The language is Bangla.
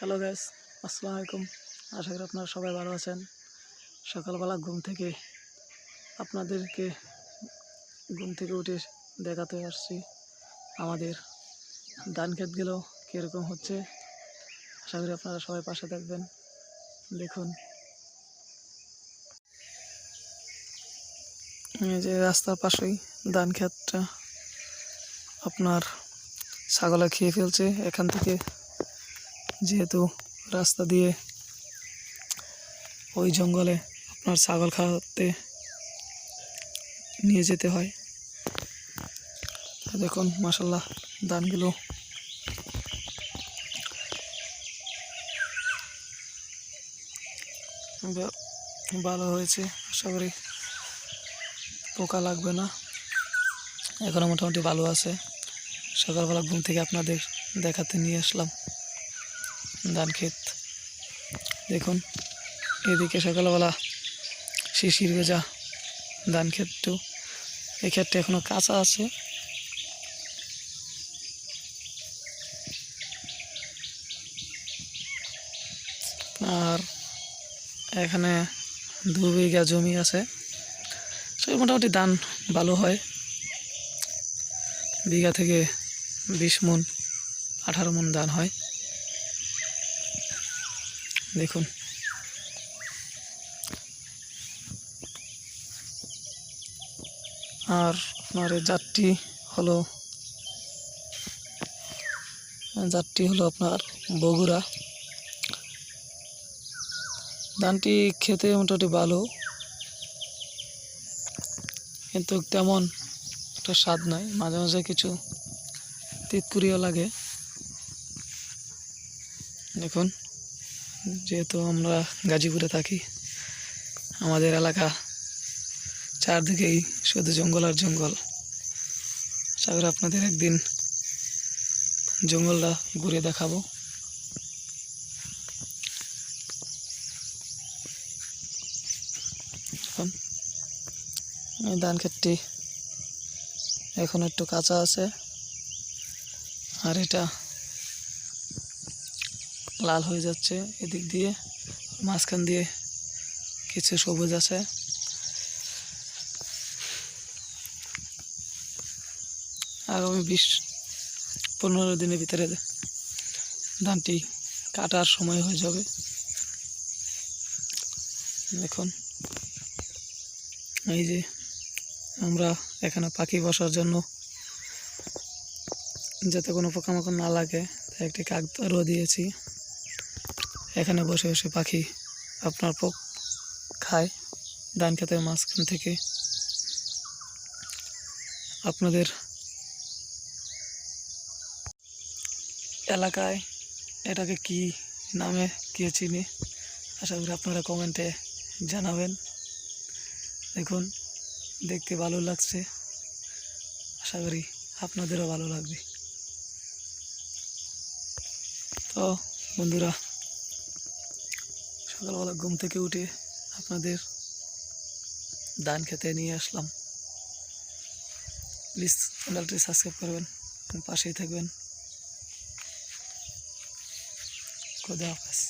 হ্যালো গ্যাস আসসালামু আলাইকুম আশা করি আপনারা সবাই ভালো আছেন। সকালবেলা ঘুম থেকে আপনাদেরকে ঘুম থেকে উঠে দেখাতে আসছি আমাদের ধান ক্ষেতগুলো কীরকম হচ্ছে। আশা করি আপনারা সবাই পাশে থাকবেন। দেখুন। এই যে রাস্তার পাশেই ধান ক্ষেতটা আপনার ছাগলে খেয়ে ফেলছে। এখান থেকে যেহেতু রাস্তা দিয়ে ওই জঙ্গলে আপনার ছাগল খাওয়াতে নিয়ে যেতে হয়। দেখুন মাসাল্লাহ ধানগুলো ভালো হয়েছে। আশা করি পোকা লাগবে না। এখনও মোটামুটি ভালো আছে। সকালবেলা ঘুম থেকে আপনাদের দেখাতে নিয়ে আসলাম। ধান ক্ষেত দেখুন, এদিকে সকালবেলা শিশির ভেজা ধান ক্ষেতটু এই ক্ষেতটা এখনও কাঁচা আছে। আর এখানে দু বিঘা জমি আছে। সে মোটামুটি ধান ভালো হয়। বিঘা থেকে বিশ মন, আঠারো মন ধান হয়। দেখুন। আর আপনার জাতটি হলো জাতটি হলো আপনার বগুড়া। ধানটি খেতে মোটামুটি ভালো, কিন্তু তেমন একটা স্বাদ নাই। মাঝে মাঝে কিছু তিতকুরিও লাগে। দেখুন। যেহেতু আমরা গাজীপুরে থাকি, আমাদের এলাকা চারদিকেই শুধু জঙ্গল আর জঙ্গল। আশা করি আপনাদের একদিন জঙ্গলটা ঘুরে দেখাবো। ধান ক্ষেতটি এখন একটু কাঁচা আছে, আর এটা লাল হয়ে যাচ্ছে এদিক দিয়ে। মাঝখান দিয়ে কিছু সবুজ আছে। আগামী বিশ পনেরো দিনের ভিতরে ধানটি কাটার সময় হয়ে যাবে। দেখুন, এই যে আমরা এখানে পাখি বসার জন্য যাতে কোনো পোকামাকড় না লাগে, তাই একটি কাকতারও দিয়েছি। এখানে বসে বসে পাখি আপনার পোক খায় ধান খেতের মাঝখান থেকে। আপনাদের এলাকায় এটাকে কি নামে, কে চিনি? আশা করি আপনারা কমেন্টে জানাবেন। দেখুন, দেখতে ভালো লাগছে। আশা করি আপনাদেরও ভালো লাগবে। তো, বন্ধুরা সকালবেলা ঘুম থেকে উঠে আপনাদের ধান খেতে নিয়ে আসলাম। প্লিজ চ্যানেলটি সাবস্ক্রাইব করবেন, পাশেই থাকবেন। খুদা হাফেজ।